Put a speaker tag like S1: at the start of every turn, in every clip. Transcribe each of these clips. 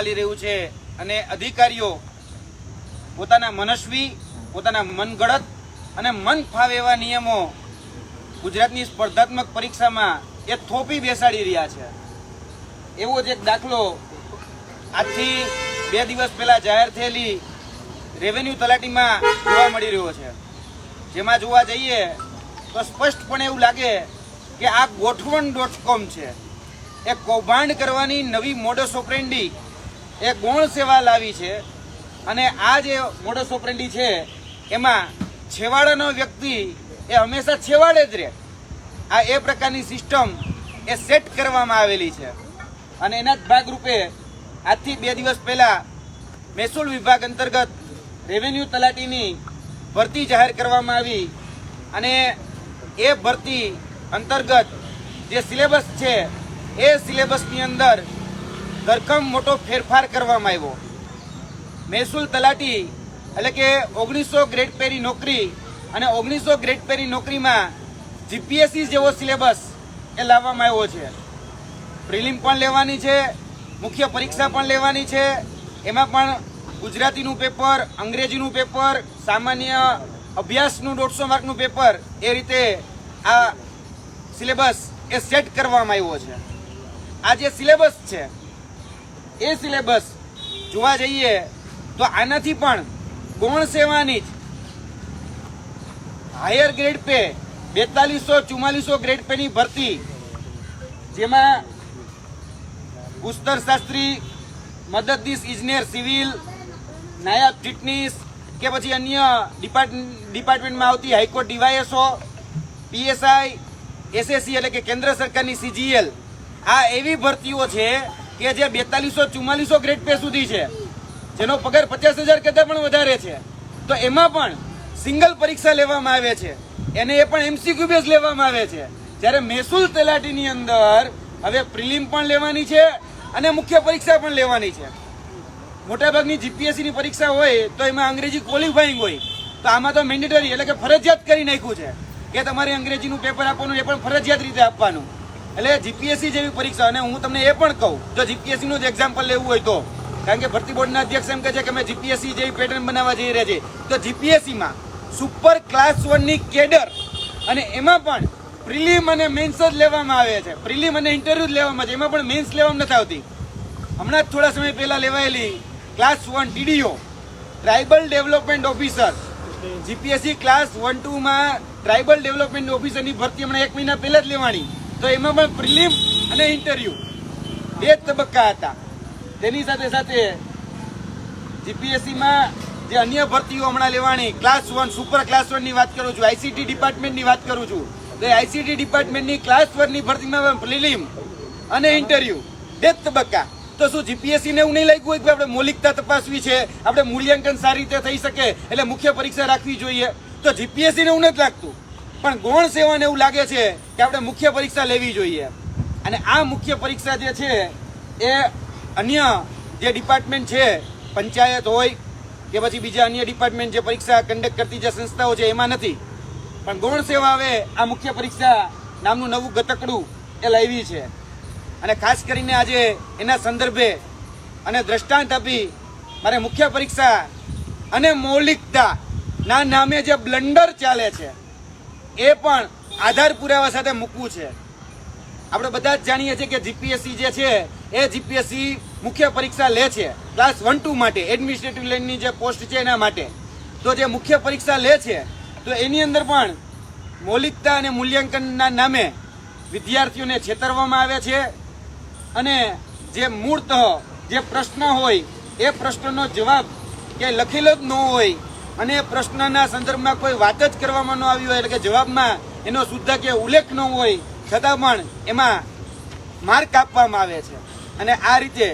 S1: ચાલી રહ્યું છે અને અધિકારીઓ પોતાના મનસ્વી, પોતાના મનગળત અને મન ફાવે એવા નિયમો ગુજરાતની સ્પર્ધાત્મક પરીક્ષામાં એ થોપી બેસાડી રહ્યા છે. એવો જ એક દાખલો આજથી બે દિવસ પહેલા જાહેર થયેલી રેવન્યુ તલાટીમાં જોવા મળી રહ્યો છે. જેમાં જોવા જઈએ તો સ્પષ્ટપણે એવું લાગે કે આ ગોઠવણ ડોટ કોમ છે. એ કૌભાંડ કરવાની નવી મોડસ ઓપરેન્ડી એ ગૌણ સેવા લાવી છે. અને આ જે મોડસ ઓપરેન્ડી છે, એમાં છેવાડાનો વ્યક્તિ એ હંમેશા છેવાડે જ રહે. આ એ પ્રકારની સિસ્ટમ એ સેટ કરવામાં આવેલી છે. અને એના જ ભાગરૂપે આજથી બે દિવસ પહેલાં મહેસૂલ વિભાગ અંતર્ગત રેવન્યુ તલાટીની ભરતી જાહેર કરવામાં આવી. અને એ ભરતી અંતર્ગત જે સિલેબસ છે, એ સિલેબસની અંદર ધરખમ મોટો ફેરફાર કરવામાં આવ્યો. મહેસૂલ તલાટી, એટલે કે ઓગણીસો ગ્રેડ પેરી નોકરી અને ઓગણીસો ગ્રેડ પેરી નોકરીમાં જીપીએસસી જેવો સિલેબસ એ લાવવામાં આવ્યો છે. પ્રિલિમ પણ લેવાની છે, મુખ્ય પરીક્ષા પણ લેવાની છે. એમાં પણ ગુજરાતીનું પેપર, અંગ્રેજીનું પેપર, સામાન્ય અભ્યાસનું દોઢસો માર્કનું પેપર એ રીતે આ સિલેબસ એ સેટ કરવામાં આવ્યો છે. આ જે સિલેબસ છે એ સિલેબસ જોવા જઈએ તો આનાથી પણ ગૌણ સેવાની જ. હાયર ગ્રેડ પે બેતાલીસો ચુમ્માલીસો ગ્રેડ પેની ભરતી, જેમાં ગુસ્તર શાસ્ત્રી મદદનીશ ઇજનેર સિવિલ, નાયબ ચીટનીસ કે પછી અન્ય ડિપાર્ટ- ડિપાર્ટમેન્ટમાં આવતી હાઈકોર્ટ ડીવાયએસઓ, પીએસઆઈ, એસએસસી એટલે કે કેન્દ્ર સરકારની સીજીએલ, આ એવી ભરતીઓ છે કે જે બેતાલીસો ચુમ્માલીસો ગ્રેડ પે સુધી છે. જેનો પગાર પચાસ હજાર કરતાં પણ વધારે છે. તો એમાં પણ સિંગલ પરીક્ષા લેવામાં આવે છે. એને એ પણ એમસીક્યુ બેઝ લેવામાં આવે છે. જ્યારે મહેસૂલ તલાટીની અંદર હવે પ્રિલિમ પણ લેવાની છે અને મુખ્ય પરીક્ષા પણ લેવાની છે. મોટાભાગની જીપીએસસીની પરીક્ષા હોય તો એમાં અંગ્રેજી ક્વોલિફાઈંગ હોય. તો આમાં તો મેન્ડેટરી એટલે કે ફરજિયાત કરી નાખ્યું છે. કે તમારે અંગ્રેજીનું પેપર આપવાનું એ પણ ફરજિયાત રીતે આપવાનું. એટલે જીપીએસસી જેવી પરીક્ષા, અને હું તમને એ પણ કહું, જો જીપીએસસી નું જ એક્ઝામ્પલ લેવું હોય તો, કારણ કે ભરતી બોર્ડના અધ્યક્ષ એમ કહે છે કે અમે જીપીએસસી જેવી પેટર્ન બનાવવા જઈ રહ્યા છીએ. તો જીપીએસસીમાં સુપર ક્લાસ વનની કેડર, અને એમાં પણ પ્રિલિમ અને મેન્સ જ લેવામાં આવે છે. પ્રિલિમ અને ઇન્ટરવ્યુ જ લેવામાં છે. એમાં પણ મેન્સ લેવામાં નથી આવતી. હમણાં જ થોડા સમય પહેલાં લેવાયેલી class one TDO tribal development officer GPSC class one ટુમાં tribal development ઓફિસરની ભરતી હમણાં એક મહિના પહેલાં જ લેવાની. તો એમાં પણ પ્રિલિમ અને ઇન્ટરવ્યુ. બે જ તબક્કા હતા. તેની સાથે સાથે જીપીએસસીમાં જે અન્ય ભરતીઓ હમણાં લેવાની ક્લાસ વન સુપર ક્લાસ વનની વાત કરું છું આઈસીટી ડિપાર્ટમેન્ટની વાત કરું છું, તો આઈસીટી ડિપાર્ટમેન્ટની ક્લાસ વનની ભરતીમાં ભરતીમાં પ્રિલિમ અને ઇન્ટરવ્યુ. બે તબક્કા. તો શું જીપીએસસી ને એવું નહીં લાગ્યું હોય કે આપણે મૌલિકતા તપાસવી છે, આપણે મૂલ્યાંકન સારી રીતે થઈ શકે, એટલે મુખ્ય પરીક્ષા રાખવી જોઈએ? તો જીપીએસસી ને એવું નથી લાગતું. પણ ગૌણ સેવાને એવું લાગે છે કે આપણે મુખ્ય પરીક્ષા લેવી જોઈએ. અને આ મુખ્ય પરીક્ષા જે છે, એ અન્ય જે ડિપાર્ટમેન્ટ છે, પંચાયત હોય કે પછી બીજા અન્ય ડિપાર્ટમેન્ટ જે પરીક્ષા કન્ડક્ટ કરતી જે સંસ્થાઓ છે, એમાં નથી. પણ ગૌણ સેવા હવે આ મુખ્ય પરીક્ષા નામનું નવું ગતકડું એ લાવી છે. અને ખાસ કરીને આજે એના સંદર્ભે અને દ્રષ્ટાંત આપી મારે મુખ્ય પરીક્ષા અને મૌલિકતા ના નામે જે બ્લન્ડર ચાલે છે એ પણ આધાર પુરાવા સાથે મૂકવું છે. આપણે બધા જ જાણીએ છીએ કે જીપીએસસી જે છે, એ જીપીએસસી મુખ્ય પરીક્ષા લે છે ક્લાસ વન ટુ માટે એડમિનિસ્ટ્રેટિવ લાઇનની જે પોસ્ટ છે એના માટે. તો જે મુખ્ય પરીક્ષા લે છે, તો એની અંદર પણ મૌલિકતા અને મૂલ્યાંકનના નામે વિદ્યાર્થીઓને છેતરવામાં આવે છે અને જે મૂળતઃ જે પ્રશ્ન હોય, એ પ્રશ્નનો જવાબ કે લખેલો જ ન હોય અને પ્રશ્નના સંદર્ભમાં કોઈ વાત જ કરવામાં ન આવી હોય એટલે કે જવાબમાં એનો શુદ્ધ કે ઉલ્લેખ ન હોય, છતાં પણ એમાં માર્ક આપવામાં આવે છે. અને આ રીતે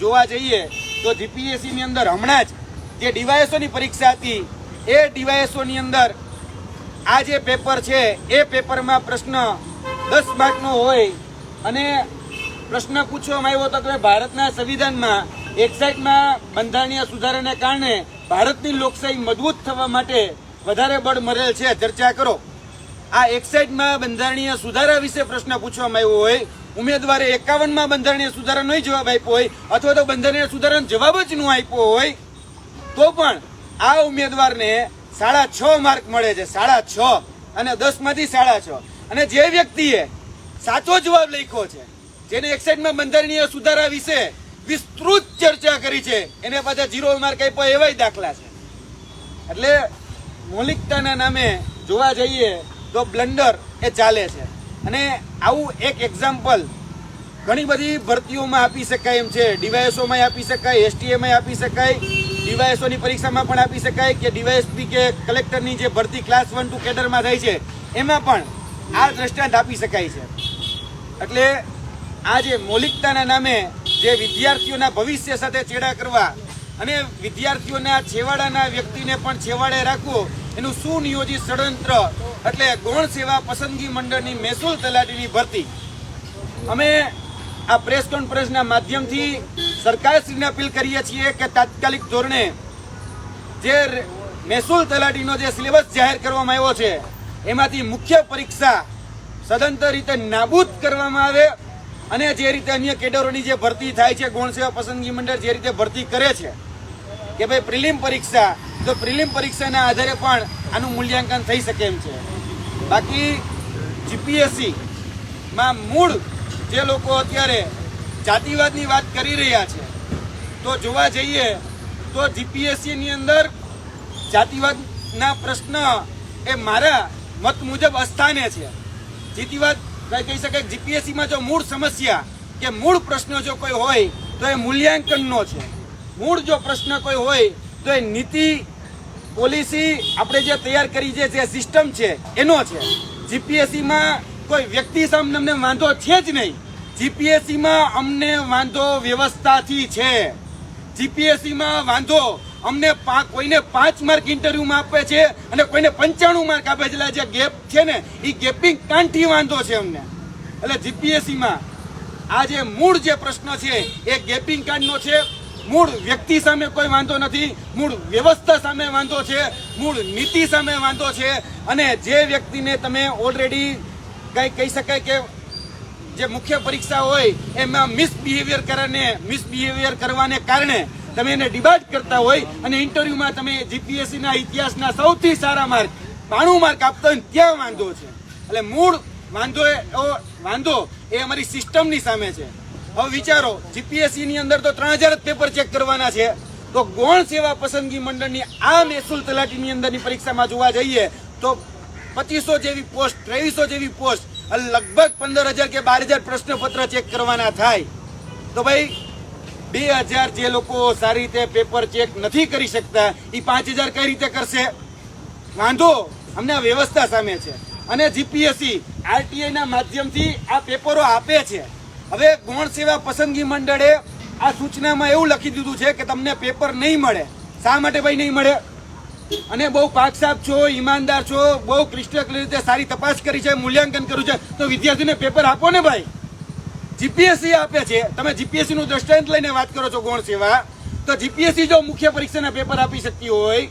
S1: જોવા જઈએ તો જીપીએસસીની અંદર હમણાં જ જે ડીવાયએસઓની પરીક્ષા હતી, એ ડીવાયએસઓની અંદર આ જે પેપર છે, એ પેપરમાં પ્રશ્ન દસ માર્કનો હોય અને પ્રશ્ન પૂછવામાં આવ્યો હતો કે ભારતના સંવિધાનમાં એકસાઇટમાં બંધારણીય સુધારાને કારણે ભારતની લોકશાહી મજબૂત થવા માટે વધારે બળ મળેલ છે, ચર્ચા કરો. આ એક્સાઇટમાં બંધારણીય સુધારા વિશે પ્રશ્ન પૂછવામાં આવ્યો હોય, ઉમેદવારે એકાવનમાં બંધારણીય સુધારા નહીં જવાબ આપ્યો હોય, અથવા તો બંધારણીય સુધારાનો જવાબ જ ન આપ્યો હોય, તો પણ આ ઉમેદવારને સાડા છ માર્ક મળે છે, સાડા છ અને દસમાંથી સાડા છ. અને જે વ્યક્તિએ સાચો જવાબ લખ્યો છે, જેને એક સાઈડમાં બંધારણીય સુધારા વિશે વિસ્તૃત ચર્ચા કરી છે. એને પાછા જીરો માર્ક આપ્યા એવાય દાખલા છે. એટલે મૌલિકતાના નામે જોવા જઈએ તો બ્લન્ડર એ ચાલે છે. અને આવું એક એક્ઝામ્પલ ઘણી બધી ભરતીઓમાં આપી શકાય એમ છે. ડીવાયએસઓમાં આપી શકાય એસટીએમાં આપી શકાય, ડીવાયએસઓની પરીક્ષામાં પણ આપી શકાય કે ડીવાયએસપી કે કલેક્ટરની જે ભરતી ક્લાસ વન ટુ કેડરમાં થાય છે, એમાં પણ આ દ્રષ્ટાંત આપી શકાય છે. એટલે આ જે મૌલિકતાના નામે જે વિદ્યાર્થીઓના ભવિષ્ય સાથે ચેડા કરવા અને વિદ્યાર્થીઓના છેવાડાના વ્યક્તિને પણ છેવાડે રાખવું, એનું સુનિયોજિત ષડયંત્ર એટલે ગૌણ સેવા પસંદગી મંડળની મહેસૂલ તલાટીની ભરતી. અમે આ પ્રેસ કોન્ફરન્સના માધ્યમથી સરકારશ્રીને અપીલ કરીએ છીએ કે તાત્કાલિક ધોરણે જે મહેસૂલ તલાટીનો જે સિલેબસ જાહેર કરવામાં આવ્યો છે, એમાંથી મુખ્ય પરીક્ષા સદંતર રીતે નાબૂદ કરવામાં આવે અને જે રીતે અન્ય કેડરોની જે ભરતી થાય છે, ગૌણ સેવા પસંદગી મંડળ જે રીતે ભરતી કરે છે, કે ભાઈ પ્રિલિમ પરીક્ષા, તો પ્રિલિમ પરીક્ષાના આધારે પણ આનું મૂલ્યાંકન થઈ શકે એમ છે. બાકી જીપીએસસીમાં મૂળ જે લોકો અત્યારે જાતિવાદની વાત કરી રહ્યા છે, તો જોવા જઈએ તો જીપીએસસીની અંદર જાતિવાદના પ્રશ્ન એ મારા મત મુજબ અસ્થાને છે. જીતિવાદ કહી શકાય જીપીએસસીમાં જો મૂળ સમસ્યા કે મૂળ પ્રશ્ન જો કોઈ હોય તો એ મૂલ્યાંકનનો છે. મૂળ જો પ્રશ્ન કોઈ હોય તો એ નીતિ, પોલિસી, આપણે જે તૈયાર કરી છે, જે સિસ્ટમ છે, એનો છે. જીપીએસસીમાં કોઈ વ્યક્તિ સામે અમને વાંધો છે જ નહીં. જીપીએસસીમાં અમને વાંધો વ્યવસ્થાથી છે. જીપીએસસીમાં વાંધો અમને કોઈને પાંચ માર્ક ઇન્ટરવ્યુમાં આપે છે અને કોઈને પંચાણું માર્ક આપે છે. એટલે જે ગેપ છે ને એ ગેપિંગ કાંઠી વાંધો છે અમને. એટલે જીપીએસસીમાં આ જે મૂળ જે પ્રશ્ન છે, એ ગેપિંગ કાર્ડનો છે. મૂળ વ્યક્તિ સામે કોઈ વાંધો નથી. મૂળ વ્યવસ્થા સામે વાંધો છે. મૂળ નીતિ સામે વાંધો છે. અને જે વ્યક્તિને તમે ઓલરેડી કંઈ કહી શકાય કે જે મુખ્ય પરીક્ષા હોય, એમાં મિસબિહેવિયર કરવાને મિસબિહેવિયર કરવાને કારણે તમે એને ડિબાટ કરતા હોય અને ઇન્ટરવ્યુમાં તમે જીપીએસસી ના ઇતિહાસના સૌથી સારા માર્ક બાણું માર્ક આપતા હોય ત્યાં વાંધો છે. એટલે મૂળ વાંધો એ વાંધો એ અમારી સિસ્ટમની સામે છે. હવે વિચારો જીપીએસસી ની અંદર તો ત્રણ હજાર જ પેપર ચેક કરવાના છે. તો ગૌણ સેવા પસંદગી મંડળની આ મહેસૂલ તલાટીની અંદરની પરીક્ષામાં જોવા જઈએ તો પચીસો જેવી પોસ્ટ ત્રેવીસો જેવી પોસ્ટ લગભગ પંદર હજાર કે બાર હજાર પ્રશ્નપત્ર ચેક કરવાના થાય. તો ભાઈ બે હજાર જે લોકો સારી રીતે પેપર ચેક નથી કરી શકતા એ પાંચ હજાર કઈ રીતે કરશે? વાંધો? અમને આ વ્યવસ્થા સામે છે. અને જીપીએસસી આરટીઆઈ ના માધ્યમથી આ પેપરો આપે છે. હવે ગૌણ સેવા પસંદગી મંડળે આ સૂચનામાં એવું લખી દીધું છે કે તમને પેપર નહીં મળે. શા માટે ભાઈ નહીં મળે? અને બહુ પાકસાપ છો, ઈમાનદાર છો, બહુ ક્રિસ્ટલ રીતે સારી તપાસ કરી છે, મૂલ્યાંકન કર્યું છે, તો વિદ્યાર્થીને પેપર આપો ને ભાઈ. જીપીએસસી આપે છે. તમે જીપીએસસી નું દ્રષ્ટાંત લઈને વાત કરો છો ગૌણ સેવા, તો જીપીએસસી જો મુખ્ય પરીક્ષાના પેપર આપી શકતી હોય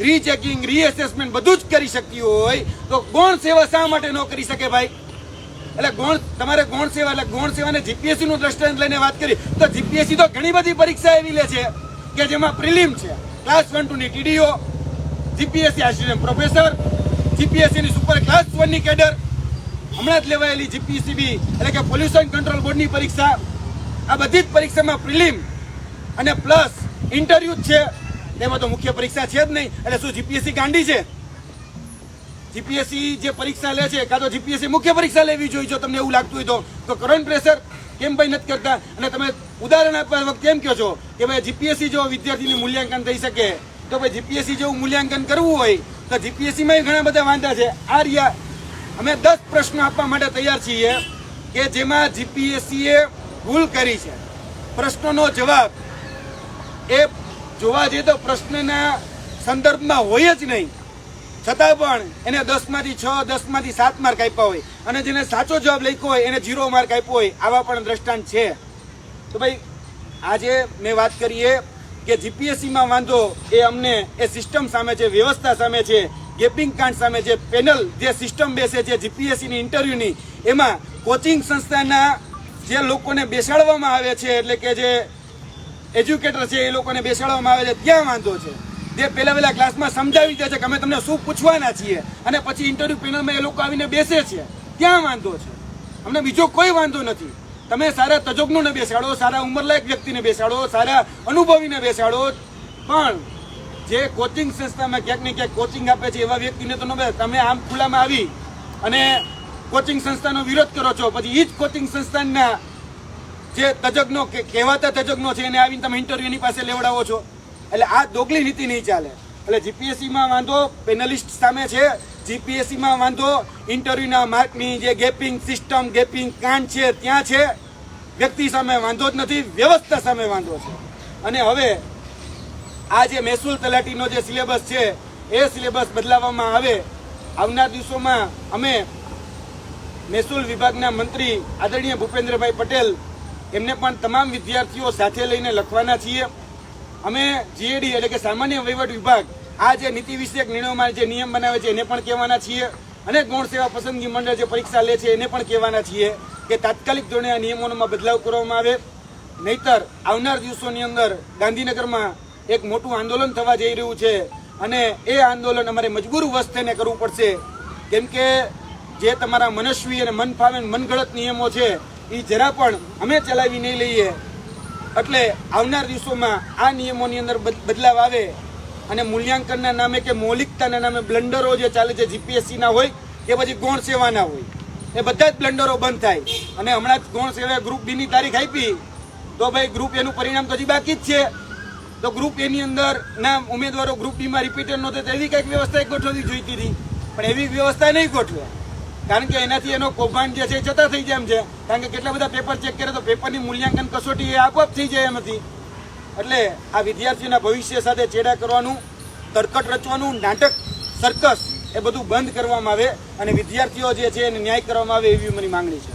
S1: રીચેકિંગ રીએસેસમેન્ટ બધું જ કરી શકતી હોય, તો ગૌણ સેવા શા માટે ન કરી શકે ભાઈ? એટલે ગૌણ, તમારે ગૌણ સેવા, એટલે ગૌણ સેવાને જીપીએસસી નું દ્રષ્ટાંત લઈને વાત કરી, તો જીપીએસસી તો ઘણી બધી પરીક્ષા એવી લે છે કે જેમાં પ્રિલિમ છે ક્લાસ વન ટુ ની TDO GPSC assistant professor GPSC ની સુપર ક્લાસ વનની કેડર હમણાં જ લેવાયેલી જીપીસીબી એટલે કે પોલ્યુશન કંટ્રોલ બોર્ડની પરીક્ષા. આ બધી જ પરીક્ષામાં પ્રિલિમ અને પ્લસ ઇન્ટરવ્યુ છે. તેમાં તો મુખ્ય પરીક્ષા છે જ નહીં. એટલે શું, જીપીએસસી ગાંડી છે? જીપીએસસી જે પરીક્ષા લે છે, કાં તો જીપીએસસી મુખ્ય પરીક્ષા લેવી જોઈએ, જો તમને એવું લાગતું હોય તો. તો કરંટ પ્રેશર કેમ ભાઈ નથી કરતા? અને તમે ઉદાહરણ આપવા વખતે એમ કહો છો કે ભાઈ જીપીએસસી જો વિદ્યાર્થીનું મૂલ્યાંકન થઈ શકે, તો ભાઈ જીપીએસસી જેવું મૂલ્યાંકન કરવું હોય, તો જીપીએસસીમાં ઘણા બધા વાંધા છે. આ રહ્યા અમે દસ પ્રશ્નો આપવા માટે તૈયાર છીએ કે જેમાં જીપીએસસી એ ભૂલ કરી છે. પ્રશ્નોનો જવાબ, એ જોવા જઈએ તો પ્રશ્નના સંદર્ભમાં હોય જ નહીં. છતાં પણ એને દસમાંથી છ, દસમાંથી સાત માર્ક આપ્યા હોય અને જેને સાચો જવાબ લખ્યો હોય એને ઝીરો માર્ક આપ્યો હોય, આવા પણ દ્રષ્ટાંત છે. તો ભાઈ, આજે મેં વાત કરીએ કે જીપીએસસીમાં વાંધો એ અમને એ સિસ્ટમ સામે છે, વ્યવસ્થા સામે છે. ગેપિંગ કાંડ સામે જે પેનલ, જે સિસ્ટમ બેસે છે જીપીએસસીની ઇન્ટરવ્યૂની એમાં કોચિંગ સંસ્થાના જે લોકોને બેસાડવામાં આવે છે, એટલે કે જે એજ્યુકેટર છે, એ લોકોને બેસાડવામાં આવે છે, ત્યાં વાંધો છે. જે પહેલા પહેલા ક્લાસમાં સમજાવી દે છે કે અમે તમને શું પૂછવાના છીએ, અને પછી ઇન્ટરવ્યૂ પેનલમાં એ લોકો આવીને બેસે છે, ત્યાં વાંધો છે. અમને બીજો કોઈ વાંધો નથી. તમે સારા તજજ્ઞોને બેસાડો, સારા ઉંમરલાયક વ્યક્તિને બેસાડો, સારા અનુભવીને બેસાડો, પણ જે કોચિંગ સંસ્થામાં ક્યાંક ને ક્યાંક કોચિંગ આપે છે એવા વ્યક્તિને તો ન તમે આમ ખુલ્લામાં આવી અને કોચિંગ સંસ્થાનો વિરોધ કરો છો, પછી એ જ કોચિંગ સંસ્થાના જે તજજ્ઞો કે કહેવાતા તજજ્ઞો છે એને આવીને તમે ઇન્ટરવ્યૂની પાસે લેવડાવો છો. એટલે આ દોગલી નીતિ નહીં ચાલે. એટલે જીપીએસસીમાં વાંધો પેનલિસ્ટ સામે છે. જીપીએસસીમાં વાંધો ઇન્ટરવ્યુના માર્કની જે ગેપિંગ સિસ્ટમ ગેપિંગ કાંડ છે, ત્યાં છે. વ્યક્તિ સામે વાંધો જ નથી, વ્યવસ્થા સામે વાંધો છે. અને હવે આ જે મહેસૂલ તલાટીનો જે સિલેબસ છે, એ સિલેબસ બદલાવવામાં આવે. આવનાર દિવસોમાં અમે મહેસૂલ વિભાગના મંત્રી આદરણીય ભૂપેન્દ્રભાઈ પટેલ એમને પણ તમામ વિદ્યાર્થીઓ સાથે લઈને લખવાના છીએ. અમે જીએડી એટલે કે સામાન્ય વહીવટ વિભાગ આ જે નીતિ વિષયક નિર્ણયોમાં જે નિયમ બનાવે છે એને પણ કહેવાના છીએ. અને ગૌણ સેવા પસંદગી મંડળ જે પરીક્ષા લે છે એને પણ કહેવાના છીએ કે તાત્કાલિક ધોરણે આ નિયમોમાં બદલાવ કરવામાં આવે. નહીતર આવનાર દિવસોની અંદર ગાંધીનગરમાં એક મોટું આંદોલન થવા જઈ રહ્યું છે. અને એ આંદોલન અમારે મજબૂર થઈને કરવું પડશે. કેમ કે જે તમારા મનસ્વી અને મન ફાવે મનગળત નિયમો છે એ જરા પણ અમે ચલાવી નહીં લઈએ. એટલે આવનાર દિવસોમાં આ નિયમોની અંદર બદ- બદલાવ આવે. અને મૂલ્યાંકનના નામે કે મૌલિકતાના નામે બ્લન્ડરો જે ચાલે છે, જીપીએસસીના હોય, કે પછી ગૌણ સેવાના હોય, એ બધા જ બ્લન્ડરો બંધ થાય. અને હમણાં જ ગૌણ સેવા ગ્રુપ બીની તારીખ આપી. તો ભાઈ ગ્રુપ એનું પરિણામ તો હજી બાકી જ છે. તો ગ્રુપ એની અંદર ના ઉમેદવારો ગ્રુપ બીમાં રિપીટર નહોતો, તો એવી કંઈક વ્યવસ્થા ગોઠવતી જોઈતી હતી. પણ એવી વ્યવસ્થા નહીં ગોઠવે કારણ કે એનાથી એનો કૌભાંડ જે છે એ જતા થઈ જાય એમ છે. કારણ કે કેટલા બધા પેપર ચેક કરે તો પેપરની મૂલ્યાંકન કસોટી એ આપોઆપ થઈ જાય એમ હતી. એટલે આ વિદ્યાર્થીઓના ભવિષ્ય સાથે ચેડા કરવાનું, તરકટ રચવાનું, નાટક સર્કસ એ બધું બંધ કરવામાં આવે અને વિદ્યાર્થીઓ જે છે એને ન્યાય કરવામાં આવે એવી મારી માંગણી છે.